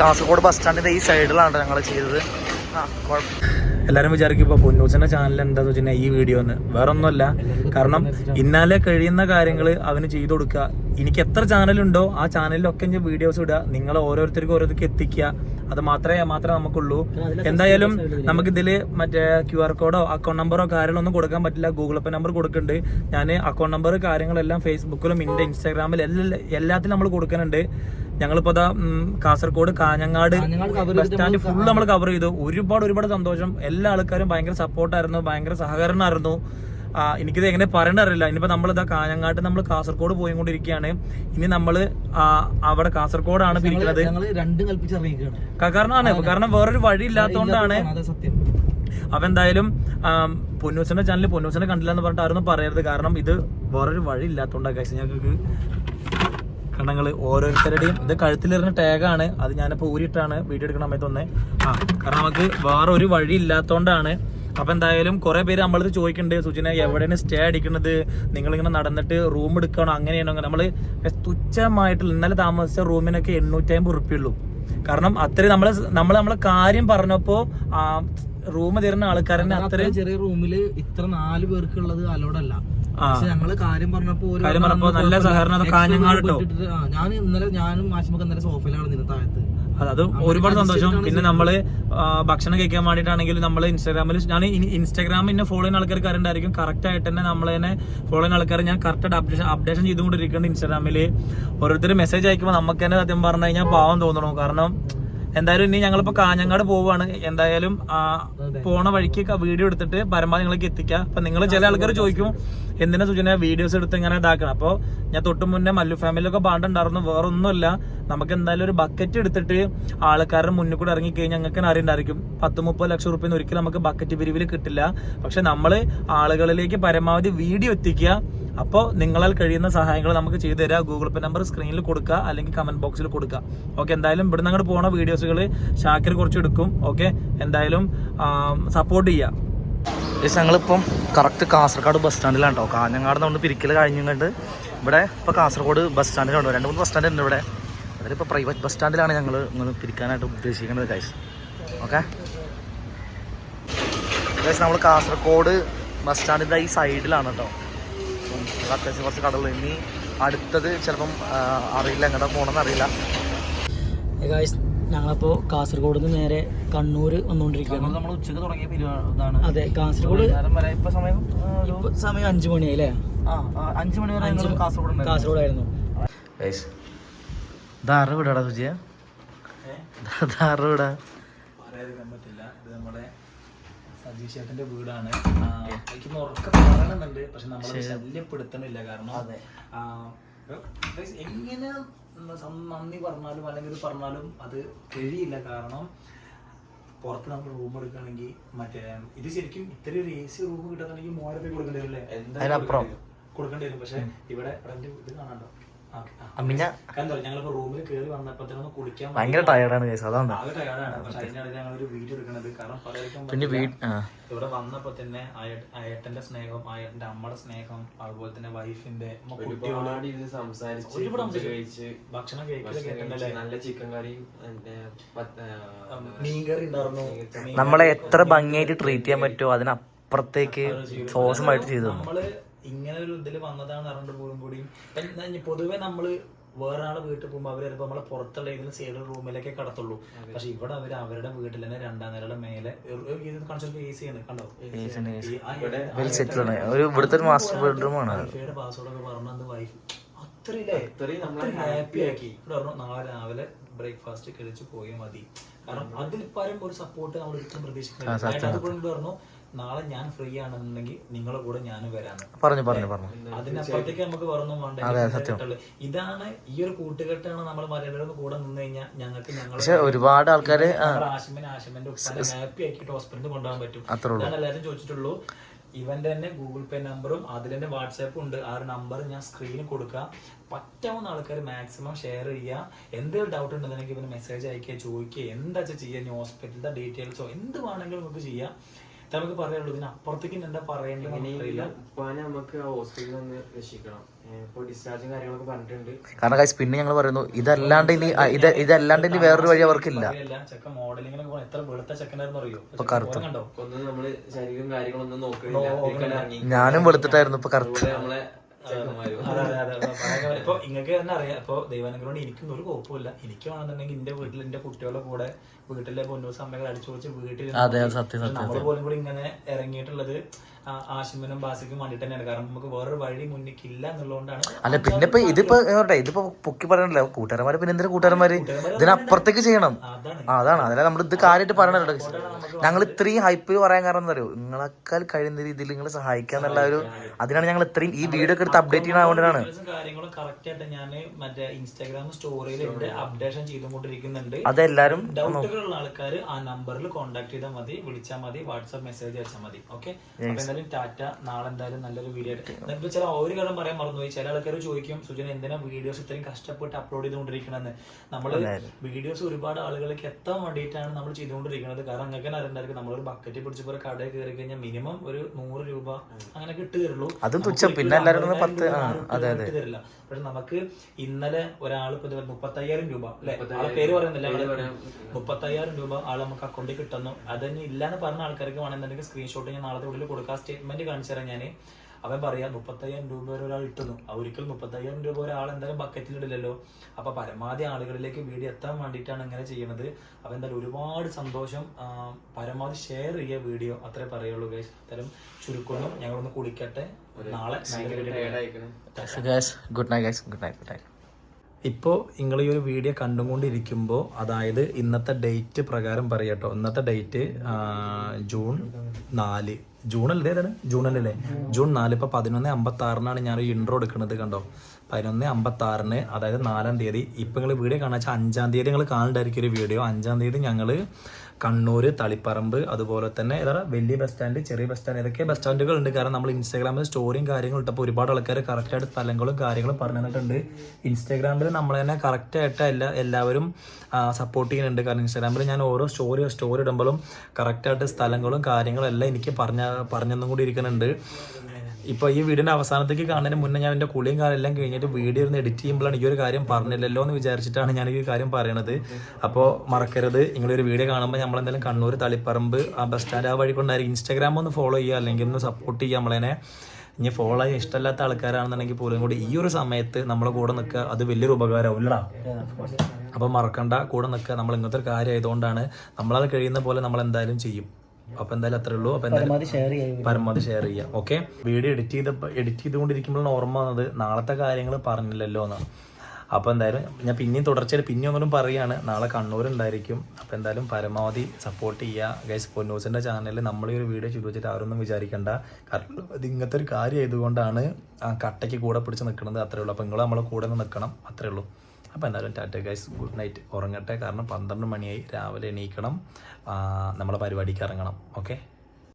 Kasaragod bus സ്റ്റാൻഡിന്റെ ഈ സൈഡിലാണ് ഞങ്ങൾ ചെയ്തത്. ആ എല്ലാവരും വിചാരിക്കും ഇപ്പോൾ പൊന്നൂച്ചന്റെ ചാനൽ എന്താന്ന് വെച്ചിട്ടുണ്ടെങ്കിൽ ഈ വീഡിയോ എന്ന് വേറെ ഒന്നുമല്ല കാരണം ഇന്നാലെ കഴിയുന്ന കാര്യങ്ങൾ അവന് ചെയ്തു കൊടുക്കുക. എനിക്ക് എത്ര ചാനലുണ്ടോ ആ ചാനലിലൊക്കെ ഞാൻ വീഡിയോസ് ഇടുക. നിങ്ങൾ ഓരോരുത്തർക്കും ഓരോരുത്തർക്ക് എത്തിക്കുക. അത് മാത്രമേ മാത്രമേ നമുക്കുള്ളൂ. എന്തായാലും നമുക്ക് ഇതിൽ മറ്റേ ക്യു ആർ കോഡോ അക്കൗണ്ട് നമ്പറോ കാര്യങ്ങളോ ഒന്നും കൊടുക്കാൻ പറ്റില്ല. ഗൂഗിൾ പേ നമ്പർ കൊടുക്കുന്നുണ്ട്. ഞാൻ അക്കൗണ്ട് നമ്പർ കാര്യങ്ങളെല്ലാം ഫേസ്ബുക്കിലും എന്റെ ഇൻസ്റ്റാഗ്രാമിലും എല്ലാ എല്ലാത്തിലും നമ്മൾ കൊടുക്കുന്നുണ്ട്. ഞങ്ങളിപ്പോ അതാ Kasaragod Kanhangad bus stand full നമ്മൾ കവർ ചെയ്തു. ഒരുപാട് ഒരുപാട് സന്തോഷം. എല്ലാ ആൾക്കാരും ഭയങ്കര സപ്പോർട്ടായിരുന്നു ഭയങ്കര സഹകരണമായിരുന്നു എനിക്കിത് എങ്ങനെ പറയണറിയില്ല ഇനിയിപ്പോൾ ഇതാ കാഞ്ഞങ്ങാട്ട് നമ്മൾ കാസർഗോഡ് പോയി കൊണ്ടിരിക്കുകയാണ് ഇനി നമ്മൾ അവിടെ കാസർഗോഡാണ് പിരിക്കുന്നത്. കാരണമാണ് കാരണം വേറൊരു വഴി ഇല്ലാത്തതുകൊണ്ടാണ് അപ്പൊ എന്തായാലും ആം, പൊന്നൂസിന്റെ ചാനൽ പൊന്നൂസിനെ കണ്ടില്ല എന്ന് പറഞ്ഞിട്ട് ആരൊന്നും പറയരുത്. കാരണം ഇത് വേറൊരു വഴി ഇല്ലാത്തതുകൊണ്ടാണ് കഴിച്ച് ഞങ്ങൾക്ക് കണ്ണങ്ങൾ ഓരോരുത്തരുടെയും ഇത് കഴുത്തിലിരുന്ന ടാഗാണ് അത് ഞാനിപ്പോൾ ഊരിയിട്ടാണ് വീഡിയോ എടുക്കണ സമയത്ത് ഒന്ന് ആ കാരണം നമുക്ക് വേറെ ഒരു വഴി ഇല്ലാത്തതുകൊണ്ടാണ് അപ്പൊ എന്തായാലും കുറെ പേര് നമ്മളത് ചോദിക്കുന്നുണ്ട് സുജിന എവിടെയാണ് സ്റ്റേ അടിക്കുന്നത് നിങ്ങളിങ്ങനെ നടന്നിട്ട് റൂം എടുക്കണോ? അങ്ങനെയാണോ? അങ്ങനെ നമ്മൾ തുച്ഛമായിട്ടുള്ള ഇന്നലെ താമസിച്ച റൂമിനൊക്കെ എണ്ണൂറ്റി അമ്പത് ഉറുപ്പിയുള്ളൂ കാരണം അത്രയും നമ്മൾ നമ്മൾ നമ്മളെ കാര്യം പറഞ്ഞപ്പോ റൂം തരുന്ന ആൾക്കാരന്റെ അത്ര അത്രയും ചെറിയ റൂമിൽ ഇത്ര നാല് പേർക്കുള്ളത് അലോഡല്ല. പക്ഷെ ഞങ്ങൾ കാര്യം പറഞ്ഞപ്പോ നല്ല. സഹകരണം കാഞ്ഞങ്ങാട് ഞാൻ ഇന്നലെ ഞാനും മാഷിമൊക്കെ ഇന്നലെ സോഫയിലാണ് നിന്ന് താഴത്ത്. അത് ഒരുപാട് സന്തോഷം. പിന്നെ നമ്മൾ ഭക്ഷണം കഴിക്കാൻ വേണ്ടിയിട്ടാണെങ്കിലും നമ്മൾ ഇൻസ്റ്റാഗ്രാമിൽ ഞാൻ ഇൻസ്റ്റാഗ്രാമിൽ എന്നെ ഫോളോ ചെയ്യുന്ന ആൾക്കാർക്ക് അറിയണ്ടായിരിക്കും. കറക്റ്റ് ആയിട്ട് തന്നെ നമ്മളെ തന്നെ ഫോളോ ചെയ്യുന്ന ആൾക്കാർ ഞാൻ കറക്റ്റ് അപ്ഡേഷൻ അപ്ഡേഷൻ ചെയ്തുകൊണ്ടിരിക്കുന്നുണ്ട് ഇൻസ്റ്റാഗ്രാമിൽ ഓരോരുത്തർ മെസ്സേജ് അയക്കുമ്പോൾ നമുക്ക് തന്നെ സത്യം പറഞ്ഞു കഴിഞ്ഞാൽ പാവം തോന്നണു. കാരണം എന്തായാലും ഇനി ഞങ്ങളിപ്പോ കാഞ്ഞങ്ങാട് പോവാണ് എന്തായാലും പോണ വഴിക്ക് വീഡിയോ എടുത്തിട്ട് പരമാവധി നിങ്ങൾക്ക് എത്തിക്കാം അപ്പൊ നിങ്ങൾ ചില ആൾക്കാർ ചോദിക്കും എന്തിനാ സുജന വീഡിയോസ് എടുത്ത് ഇങ്ങനെ ഇതാക്കണം? അപ്പോൾ ഞാൻ തൊട്ട് മുന്നേ മല്ലു ഫാമിലിയിലൊക്കെ പാണ്ടുണ്ടായിരുന്നു വേറെ ഒന്നുമില്ല നമുക്ക് എന്തായാലും ഒരു ബക്കറ്റ് എടുത്തിട്ട് ആൾക്കാരുടെ മുന്നിൽ കൂടെ ഇറങ്ങി കഴിഞ്ഞാൽ ഞങ്ങൾക്ക് അറിയണ്ടായിരിക്കും പത്ത് മുപ്പത് ലക്ഷം റുപ്യ ഒരിക്കലും നമുക്ക് ബക്കറ്റ് പിരിവിൽ കിട്ടില്ല. പക്ഷെ നമ്മൾ ആളുകളിലേക്ക് പരമാവധി വീഡിയോ എത്തിക്കുക. അപ്പോൾ നിങ്ങളാൽ കഴിയുന്ന സഹായങ്ങൾ നമുക്ക് ചെയ്തു തരാം. ഗൂഗിൾ പേ നമ്പർ സ്ക്രീനിൽ കൊടുക്കുക അല്ലെങ്കിൽ കമന്റ് ബോക്സിൽ കൊടുക്കുക ഓക്കെ എന്തായാലും ഇവിടെ അങ്ങോട്ട് പോണ വീഡിയോസുകൾ ഷാക്കിർ കുറച്ച് എടുക്കും. ഓക്കെ എന്തായാലും സപ്പോർട്ട് ചെയ്യുക ഞങ്ങളിപ്പം കറക്റ്റ് കാസർഗോഡ് ബസ് സ്റ്റാൻഡിലാണ് കേട്ടോ കാഞ്ഞങ്ങാട് നമ്മൾ പിരിക്കൽ കഴിഞ്ഞുകൊണ്ട് ഇവിടെ ഇപ്പോൾ കാസർഗോഡ് ബസ് സ്റ്റാൻഡിലുണ്ടോ രണ്ട് മൂന്ന് ബസ് സ്റ്റാൻഡ് ഉണ്ട് ഇവിടെ. അതിലിപ്പോൾ പ്രൈവറ്റ് ബസ് സ്റ്റാൻഡിലാണ് ഞങ്ങൾ ഇങ്ങനെ പിരിക്കാനായിട്ട് ഉദ്ദേശിക്കുന്നത് ഗൈസ് ഓക്കെ നമ്മൾ കാസർഗോഡ് ബസ് സ്റ്റാൻഡിന്റെ ഈ സൈഡിലാണ് കേട്ടോ അത്യാവശ്യം കുറച്ച് കടകൾ ഇനി അടുത്തത് ചിലപ്പം അറിയില്ല എങ്ങോട്ടാ പോകണമെന്ന് അറിയില്ല. ഗായ്സ് ഞങ്ങളപ്പോ കാസർഗോഡ് നിന്ന് നേരെ കണ്ണൂര് വന്നുകൊണ്ടിരിക്കുകയാണ് നമ്മൾ ഉച്ചയ്ക്ക് തുടങ്ങിയ ഇതാണ് അതെ കാസർഗോഡ് വരെ ഇപ്പൊ സമയം ഇപ്പൊ സമയം അഞ്ചു മണിയായി അല്ലേ അഞ്ചു മണി വരെ കാസർഗോഡ് കാസർഗോഡ് ആയിരുന്നു ധാറ വിടാടാ സുജിയ? ധാറ വിടാ പറയാതിരിക്കാൻ പറ്റില്ല ഇത് നമ്മുടെ സതീഷ് ചേട്ടന്റെ വീടാണ് എനിക്ക് ഉറക്കെ പറയണമെന്നുണ്ട് പക്ഷെ നമ്മളെ ശല്യപ്പെടുത്തണില്ല. കാരണം എങ്ങനെ നന്ദി പറഞ്ഞാലും അല്ലെങ്കിൽ പറഞ്ഞാലും അത് കഴിയില്ല. കാരണം പുറത്ത് നമ്മൾ റൂം എടുക്കുകയാണെങ്കിൽ മറ്റേ ഇത് ശരിക്കും ഇത്രയും ഒരു എ സി റൂം കിട്ടുന്നുണ്ടെങ്കിൽ മൂവായിരം രൂപ കൊടുക്കേണ്ടി വരില്ലേ? എന്താ കൊടുക്കേണ്ടി വരും. പക്ഷെ ഇവിടെ റെന്റ് ഇത് കാണാണ്ടോ? കാരണം ഞങ്ങളിപ്പോ റൂമിൽ കയറി വന്നപ്പോഴത്തേനൊന്ന് കുളിക്കാൻ ഭയങ്കര ടയർഡാണ് കേസ് അതാണ്? പിന്നെ ഇവിടെ വന്നപ്പോ തന്നെ അയ്യട്ടന്റെ അയേട്ടന്റെ സ്നേഹം അയേട്ടന്റെ അമ്മയുടെ സ്നേഹം അതുപോലെ തന്നെ വൈഫിന്റെ ഭക്ഷണം നല്ല ചിക്കൻ പിന്നെ ആ, മീൻകറി ഉണ്ടായിരുന്നു. നമ്മളെ എത്ര ഭംഗിയായിട്ട് ട്രീറ്റ് ചെയ്യാൻ പറ്റുമോ അതിനപ്പുറത്തേക്ക് സോസമായിട്ട് ചെയ്തു? നമ്മൾ ഇങ്ങനെ ഒരു ഇതിൽ വന്നതാണ് അറിഞ്ഞിട്ട് പോലും കൂടിയും പൊതുവെ നമ്മൾ വേറെ ആളെ വീട്ടിൽ പോകുമ്പോൾ അവർ ചിലപ്പോൾ നമ്മളെ പുറത്തുള്ള ഏതെങ്കിലും സൈഡ് റൂമിലൊക്കെ കടത്തുള്ളൂ. പക്ഷെ ഇവിടെ അവർ അവരുടെ വീട്ടിൽ തന്നെ രണ്ടാം നിലയുടെ മേലെ കാണിച്ചത് എ സി ആണ് കണ്ടോ? ഈ വെൽ സെറ്റിൽ ആണ് ഒരു ഇവിടുത്തെ മാസ്റ്റർ ബെഡ്റൂം ആണ് പാസ്വേഡ് ഒക്കെ പറഞ്ഞത് വൈഫ് അത്രയില്ലേ? അത്രയും നമ്മളെ ഹാപ്പി ആക്കി. ഇവിടെ പറഞ്ഞു നാളെ രാവിലെ ബ്രേക്ക്ഫാസ്റ്റ് കഴിച്ച് പോയാൽ മതി. കാരണം അതിൽ പരം ഒരു സപ്പോർട്ട് നമ്മൾ ഒരിക്കലും പ്രതീക്ഷിക്കുന്നില്ല അതുകൊണ്ട് പറഞ്ഞു നാളെ ഞാൻ ഫ്രീ ആണെന്നുണ്ടെങ്കിൽ നിങ്ങളെ കൂടെ ഞാനും വരാന്ന്. പറഞ്ഞു പറഞ്ഞു പറഞ്ഞു. അതിനപ്പുറത്തേക്ക് നമുക്ക് വേറൊന്നും വേണ്ട. ഇതാണ് ഈ ഒരു കൂട്ടുകെട്ടാണ് നമ്മൾ മലയാളികളുടെ കൂടെ നിന്ന് കഴിഞ്ഞാൽ ഞങ്ങൾക്ക് പക്ഷെ ഞങ്ങൾ ഒരുപാട് ആൾക്കാര് ആശുമൻ ആശമന്റെ ഹാപ്പി ആക്കിയിട്ട് ഹോസ്പിറ്റലിൽ കൊണ്ടുപോകാൻ പറ്റും. അത്രേ ഉള്ളൂ. ഇതാണ് എല്ലാവരും ചോദിച്ചിട്ടുള്ളൂ. ഇവന്റെ തന്നെ ഗൂഗിൾ പേ നമ്പറും അതിൽ തന്നെ വാട്സാപ്പും ഉണ്ട്. ആ ഒരു നമ്പർ ഞാൻ സ്ക്രീനിൽ കൊടുക്കാം. പറ്റാവുന്ന ആൾക്കാർ മാക്സിമം ഷെയർ ചെയ്യുക. എന്തെങ്കിലും ഡൗട്ട് ഉണ്ടെന്നുണ്ടെങ്കിൽ ഇവന് മെസ്സേജ് അയക്കുക ചോദിക്കുക. എന്താ ചെയ്യുക ഇനി ഹോസ്പിറ്റലിന്റെ ഡീറ്റെയിൽസോ എന്ത് വേണമെങ്കിലും നമുക്ക് ചെയ്യാം. നമുക്ക് പറയുള്ളൂ ഇതിന് അപ്പുറത്തേക്ക് എന്താ പറയേണ്ടത് അറിയില്ല ഉപ്പാനെ നമുക്ക് ആ ഹോസ്പിറ്റലിൽ ഒന്ന് രക്ഷിക്കണം. ഏഹ് ഇപ്പൊ ഡിസ്ചാർജും കാര്യങ്ങളൊക്കെ പറഞ്ഞിട്ടുണ്ട്. കാരണം പിന്നെ ഞങ്ങൾ പറയുന്നു ഇതല്ലാണ്ട് ഇനി ആ, ഇത് ഇതല്ലാണ്ട് ഇനി വേറൊരു വഴി അവർക്കില്ല. ചെക്ക മോഡലിങ്ങിനൊക്കെ പോണ എത്ര വെളുത്ത ചെക്കനായിരുന്നു അറിയോ? ഇപ്പൊ കറുത്ത. ഓനെ കണ്ടോ? ഒന്ന് നമ്മൾ ശരീരം കാര്യങ്ങളൊന്നും നോക്കണില്ല ഇറങ്ങി ഞാനും വെളുത്തിട്ടായിരുന്നു ഇപ്പൊ കറുത്ത്. അതുപോലെ നമ്മളെ ചെക്കന്മാരും. അതെ അതെ അതെ. അതെ. പറയാൻ കാര്യം ഇപ്പൊ ഇങ്ങക്ക് തന്നെ അറിയാം. ഇപ്പൊ ദൈവാനുഗ്രഹം എനിക്കൊന്നും ഒരു കുഴപ്പമില്ല. എനിക്ക് വേണമെന്നുണ്ടെങ്കിൽ എന്റെ വീട്ടിൽ എന്റെ കുട്ടികളുടെ കൂടെ വീട്ടിലെ പൊന്നൂസ് അമ്മകൾ അടിച്ചു പൊളിച്ച് വീട്ടിൽ അതെ, സത്യം, സത്യം, നമ്മൾ പോലും കൂടി ഇങ്ങനെ ഇറങ്ങിയിട്ടുള്ളത് ആ, ആഷിമിനും ബാസിക്കും വേണ്ടിട്ട് തന്നെയാണ്. കാരണം നമുക്ക് വേറൊരു വഴി എന്നുള്ളതുകൊണ്ടാണ് അല്ല പിന്നെ ഇപ്പൊ ഇതിപ്പോ ഇതിപ്പോ പൊക്കി പറയണല്ലോ. കൂട്ടുകാരന്മാര് പിന്നെ എന്തിനാ കൂട്ടുകാരന്മാര്? ഇതിനപ്പുറത്തേക്ക് ചെയ്യണം. അതാണ്. അതിനെ അതാണ്. അതല്ല നമ്മൾ ഇത് കാര്യമായിട്ട് പറയണല്ലോ. ഞങ്ങൾ ഇത്രയും ഹൈപ്പ് പറയാൻ കാരണം എന്താ പറയുക നിങ്ങളെക്കാൾ കഴിയുന്ന രീതിയിൽ നിങ്ങൾ സഹായിക്കാന്നുള്ള ഒരു അതിനാണ് ഞങ്ങൾ ഇത്രയും ഈ വീഡിയോ ഒക്കെ എടുത്ത് അപ്ഡേറ്റ് ചെയ്യണതുകൊണ്ടാണ് ഡീറ്റെയിൽസും കാര്യങ്ങളും കറക്റ്റ് ആയിട്ട് ഞാൻ മറ്റേ ഇൻസ്റ്റാഗ്രാം സ്റ്റോറിയിൽ അപ്ഡേഷൻ ചെയ്തുകൊണ്ടിരിക്കുന്നുണ്ട്. അതെല്ലാരും ഡൗട്ടുകളുള്ള ആൾക്കാർ ആ നമ്പറിൽ കോൺടാക്ട് ചെയ്താൽ മതി വിളിച്ചാൽ മതി വാട്സാപ്പ് മെസ്സേജ് അയച്ചാൽ മതി ഓക്കെ എന്തായാലും ടാറ്റ നാളെ എന്തായാലും നല്ലൊരു വീഡിയോ ആയിട്ട്. ചില ഒരു കാര്യം പറയാൻ മറന്നുപോയി ചില ആൾക്കാർ ചോദിക്കും സുജന എന്തിനാ വീഡിയോസ് ഇത്രയും കഷ്ടപ്പെട്ട് അപ്ലോഡ് ചെയ്തുകൊണ്ടിരിക്കണമെന്ന് നമ്മൾ വീഡിയോസ് ഒരുപാട് ആളുകളിലേക്ക് എത്താൻ വേണ്ടിയിട്ടാണ് നമ്മൾ ചെയ്തുകൊണ്ടിരിക്കുന്നത് കാരണം അങ്ങനെ അറിയണ്ടായിരിക്കും നമ്മളൊരു ബക്കറ്റ് പിടിച്ച് പോലെ കടയിൽ കയറി കഴിഞ്ഞാൽ മിനിമം ഒരു നൂറ് രൂപ അങ്ങനെ കിട്ടുകയുള്ളൂ. അതും തുച്ഛം. പിന്നെ എല്ലാവരും പത്ത്, അതെ, അതെ. തരില്ല. പക്ഷെ നമുക്ക് ഇന്നലെ ഒരാൾ ഇപ്പൊ മുപ്പത്തയ്യായിരം രൂപ അല്ലെ? ആളെ പേര് പറയുന്നില്ല മുപ്പത്തയ്യായിരം രൂപ ആൾ നമുക്ക് അക്കൗണ്ടിൽ കിട്ടുന്നു. അതന്നെ തന്നെ ഇല്ലാന്ന് പറഞ്ഞ ആൾക്കാർക്ക് വേണമെന്നുണ്ടെങ്കിൽ സ്ക്രീൻഷോട്ട് ഞാൻ നാളത്തെ ഉള്ളിൽ കൊടുക്കാം. സ്റ്റേറ്റ്മെന്റ് കാണിച്ചു തരാം ഞാൻ അവൻ പറയാ മുപ്പത്തയ്യായിരം രൂപ വരെ ഒരാൾ ഇട്ടുന്നു. ഒരിക്കൽ മുപ്പത്തയ്യായിരം രൂപ ഒരാൾ എന്തായാലും ബക്കറ്റിൽ ഇടില്ലല്ലോ. അപ്പൊ പരമാവധി ആളുകളിലേക്ക് വീഡിയോ എത്താൻ വേണ്ടിയിട്ടാണ് ഇങ്ങനെ ചെയ്യുന്നത്. അപ്പൊ എന്തായാലും ഒരുപാട് സന്തോഷം പരമാവധി ഷെയർ ചെയ്യുക വീഡിയോ അത്രേ പറയുള്ളൂ ഗൈസ് അത്തരം ചുരുക്കുന്നു ഞങ്ങളൊന്ന് കുളിക്കട്ടെ. നാളെ. Good night guys good night good night ഇപ്പോൾ നിങ്ങൾ ഈ ഒരു വീഡിയോ കണ്ടുകൊണ്ടിരിക്കുമ്പോൾ അതായത് ഇന്നത്തെ ഡേറ്റ് പ്രകാരം പറയട്ടോ ഇന്നത്തെ ഡേറ്റ് ജൂൺ നാല്. ജൂൺ അല്ലേ ഏതാണ് ജൂൺ അല്ലേ ജൂൺ നാല്. ഇപ്പോൾ പതിനൊന്ന് അമ്പത്തി ആറിനാണ് ഞാൻ ഇൻട്രോ എടുക്കുന്നത് കണ്ടോ? പതിനൊന്ന് അമ്പത്തി ആറിന് അതായത് നാലാം തീയതി. ഇപ്പം നിങ്ങൾ വീഡിയോ കാണാച്ചാൽ അഞ്ചാം തീയതി നിങ്ങൾ കാണണ്ടായിരിക്കും ഒരു വീഡിയോ അഞ്ചാം തീയതി ഞങ്ങൾ കണ്ണൂർ തളിപ്പറമ്പ് അതുപോലെ തന്നെ ഏതാ വലിയ ബസ് സ്റ്റാൻഡ് ചെറിയ ബസ് സ്റ്റാൻഡ് ഏതൊക്കെ ബസ് സ്റ്റാൻഡുകൾ ഉണ്ട്. കാരണം നമ്മൾ ഇൻസ്റ്റാഗ്രാമിൽ സ്റ്റോറിയും കാര്യങ്ങളും ഇട്ടപ്പോൾ ഒരുപാട് ആൾക്കാർ കറക്റ്റായിട്ട് സ്ഥലങ്ങളും കാര്യങ്ങളും പറഞ്ഞു തന്നിട്ടുണ്ട് ഇൻസ്റ്റാഗ്രാമിൽ നമ്മൾ തന്നെ കറക്റ്റായിട്ട് എല്ലാ എല്ലാവരും സപ്പോർട്ട് ചെയ്യുന്നുണ്ട്. കാരണം ഇൻസ്റ്റാഗ്രാമിൽ ഞാൻ ഓരോ സ്റ്റോറി സ്റ്റോറി ഇടുമ്പോഴും കറക്റ്റായിട്ട് സ്ഥലങ്ങളും കാര്യങ്ങളും എല്ലാം എനിക്ക് പറഞ്ഞ പറഞ്ഞെന്നും കൂടി ഇരിക്കുന്നുണ്ട്. ഇപ്പോൾ ഈ വീടിന്റെ അവസാനത്തേക്ക് കാണുന്നതിന് മുന്നേ ഞാൻ എന്റെ കുളിയും കാലെല്ലാം കഴിഞ്ഞിട്ട് വീഡിയോ ഒന്ന് എഡിറ്റ് ചെയ്യുമ്പോഴാണ് ഈ ഒരു കാര്യം പറഞ്ഞില്ലല്ലോ എന്ന് വിചാരിച്ചിട്ടാണ് ഞാൻ ഈ കാര്യം പറയണത്. അപ്പോൾ മറക്കരുത്. നിങ്ങളൊരു വീഡിയോ കാണുമ്പോൾ നമ്മൾ എന്തായാലും കണ്ണൂർ തളിപ്പറമ്പ് ആ ബസ് സ്റ്റാൻഡ് ആ വഴി കൊണ്ടായിരിക്കും. ഇൻസ്റ്റാഗ്രാം ഒന്ന് ഫോളോ ചെയ്യുക അല്ലെങ്കിൽ ഒന്ന് സപ്പോർട്ട് ചെയ്യുക നമ്മളതിനെ ഇനി ഫോളോ ചെയ്യാൻ ഇഷ്ടമല്ലാത്ത ആൾക്കാരാണെന്നുണ്ടെങ്കിൽ പോലും കൂടി ഈ ഒരു സമയത്ത് നമ്മളെ കൂടെ നിൽക്കുക അത് വലിയൊരു ഉപകാരമാവും അപ്പം മറക്കണ്ട. കൂടെ നിൽക്കുക. നമ്മൾ ഇങ്ങനത്തെ ഒരു കാര്യം ആയതുകൊണ്ടാണ് നമ്മളത് കഴിയുന്ന പോലെ നമ്മൾ എന്തായാലും ചെയ്യും. അപ്പോൾ എന്തായാലും അത്രേ ഉള്ളൂ. അപ്പോൾ എന്തായാലും പരമാവധി ഷെയർ ചെയ്യാം ഓക്കെ വീഡിയോ എഡിറ്റ് ചെയ്ത എഡിറ്റ് ചെയ്തുകൊണ്ടിരിക്കുമ്പോഴാണ് ഓർമ്മ വന്നത് നാളത്തെ കാര്യങ്ങൾ പറഞ്ഞില്ലല്ലോ എന്നാണ്. അപ്പോൾ എന്തായാലും ഞാൻ പിന്നെയും തുടർച്ചയായിട്ട് പിന്നെ ഒന്നും പറയുകയാണ് നാളെ കണ്ണൂർ ഉണ്ടായിരിക്കും. അപ്പോൾ എന്തായാലും പരമാവധി സപ്പോർട്ട് ചെയ്യുക. ഗൈസ് പൊന്നൂസിന്റെ ചാനലിൽ നമ്മൾ ഈ ഒരു വീഡിയോ ചെയ്തു വെച്ചിട്ട് ആരൊന്നും വിചാരിക്കണ്ട. കാരണം ഇത് ഇങ്ങനത്തെ ഒരു കാര്യം ആയതുകൊണ്ടാണ് ആ കട്ടയ്ക്ക് കൂടെ പിടിച്ച് നിൽക്കുന്നത് അത്രേ ഉള്ളൂ. അപ്പോൾ നിങ്ങൾ നമ്മളെ കൂടെ നിന്ന് നിൽക്കണം അത്രേ ഉള്ളൂ. അപ്പോൾ എന്തായാലും ടാറ്റ ഗൈസ് ഗുഡ് നൈറ്റ് ഉറങ്ങട്ടെ. കാരണം പന്ത്രണ്ട് മണിയായി രാവിലെ എണീക്കണം. നമ്മളെ പരിപാടിക്ക് ഇറങ്ങണം. ഓക്കെ?